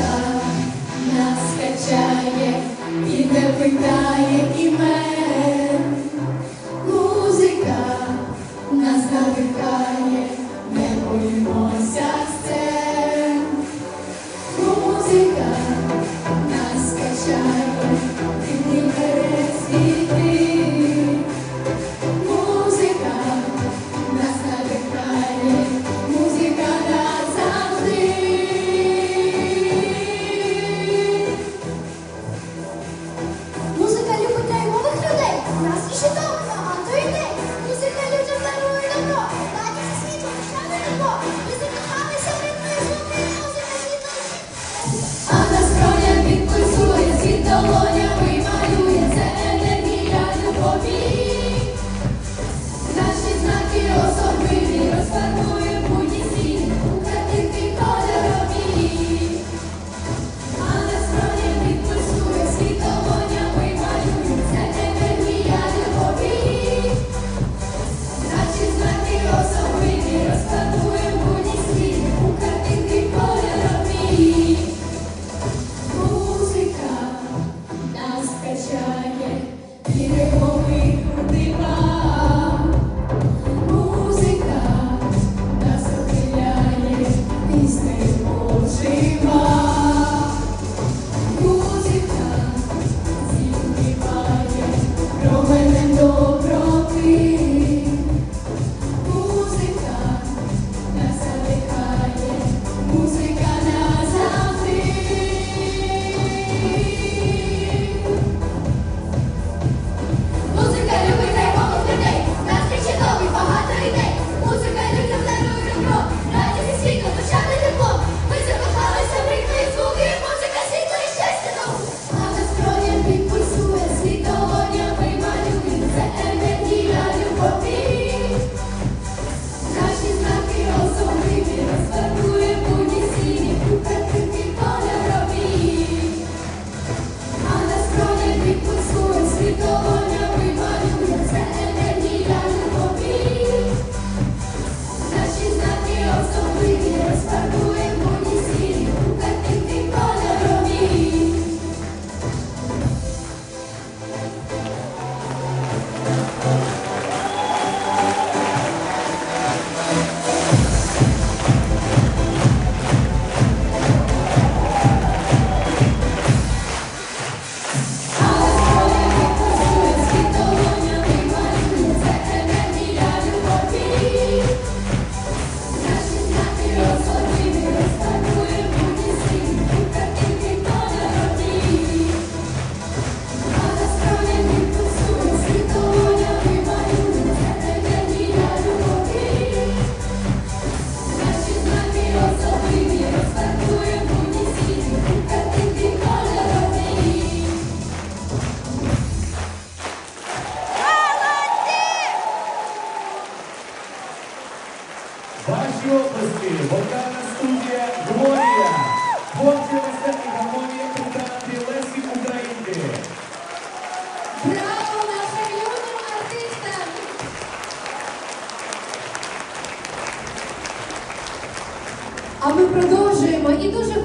так нас качає і не питає імен. Ваші області, вокальна студія Глорія, творчі мистецтві гармонія культанти Лесі Українки. Браво нашим юним артистам! А ми продовжуємо і дуже